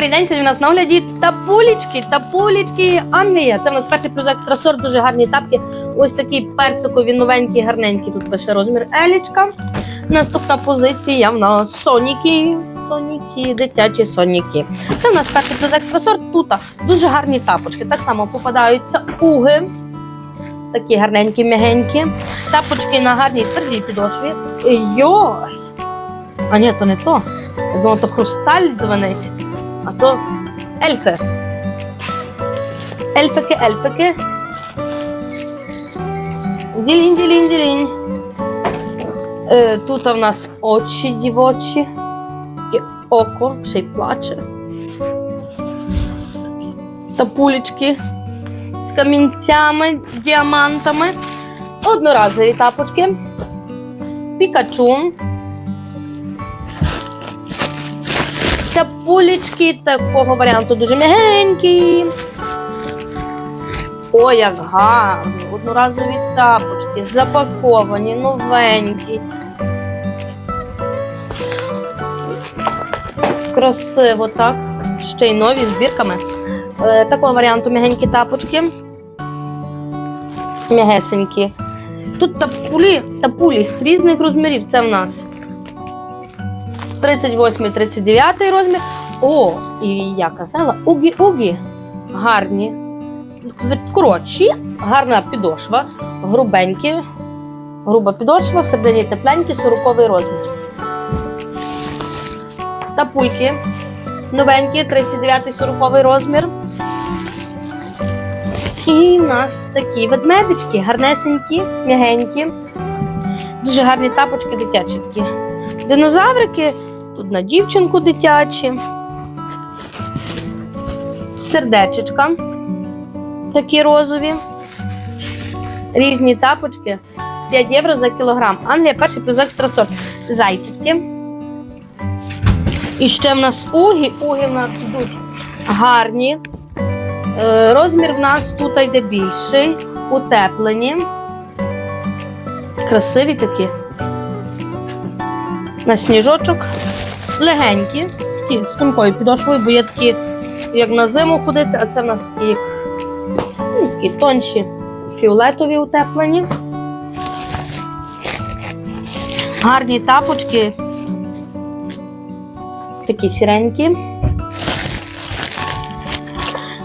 Добрий день, сьогодні у нас на огляді тапулечки, тапулечки Англія. Це в нас перший плюс екстра сорт, дуже гарні тапки. Ось такі персикові, новенькі, гарненькі. Тут пише розмір елічка. Наступна позиція в нас соніки. Соніки, дитячі соніки. Це в нас перший плюс екстра сорт. Тут дуже гарні тапочки. Так само попадаються уги. Такі гарненькі, м'ягенькі. Тапочки на гарній твердій підошві. Йой! А ні, то не то. Я то хрусталь дзвонить. То ельфи. Ельфики, ельфики. Ділінь, ділінь, ділінь. Е, тут в нас очі дівочі. Таке око, ще й плаче. Тапулечки з камінцями, діамантами. Одноразові тапочки. Пікачу. Тапулечки такого варіанту дуже м'ягенькі. О, як гарно! Одноразові тапочки, запаковані, новенькі. Красиво, так. Ще й нові з бірками. Е, такого варіанту м'ягенькі тапочки. М'ягесенькі. Тут тапулі, тапулі різних розмірів. Це в нас 38 39 розмір. О, і я казала, угі-угі. Гарні. Коротші, гарна підошва, грубенькі, груба підошва, всередині тепленькі, 40 розмір. Тапульки новенькі, 39-40 розмір. І у нас такі ведмедички, гарнесенькі, м'ягенькі. Дуже гарні тапочки дитячі такі. Динозаврики, тут на дівчинку дитячі. Сердечечка. Такі розові. Різні тапочки. 5 євро за кілограм. Англія перший плюс екстра сорт. Зайчики. І ще в нас угі. Угі в нас йдуть гарні. Е, Розмір в нас тут йде більший, утеплені. Красиві такі на сніжочок. Легенькі, такі з тонкою підошвою, бо є такі, як на зиму ходити, а це в нас такі, як, ну, такі тонші фіолетові утеплені. Гарні тапочки. Такі сіренькі.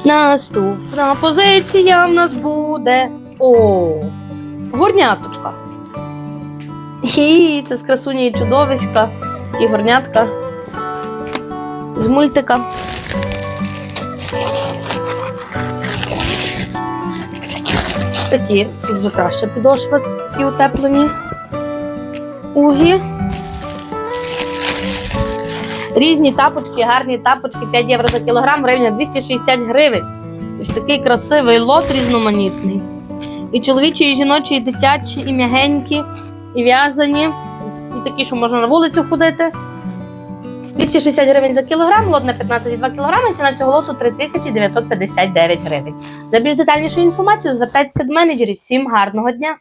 Наступна позиція в нас буде. О, горняточка. І це з красуні і чудовиська, і горнятка з мультика. Такі тут вже краще підошва, такі утеплені угі. Різні тапочки, гарні тапочки, 5 євро за кілограм, гривня 260 гривень. Ось такий красивий лот різноманітний. І чоловічі, і жіночі, і дитячі, і м'ягенькі, і в'язані, і такі, що можна на вулицю ходити. 260 гривень за кілограм, лот на 15,2 кілограми, ціна цього лоту 3959 гривень. За більш детальнішу інформацію звертайтеся до менеджерів. Всім гарного дня!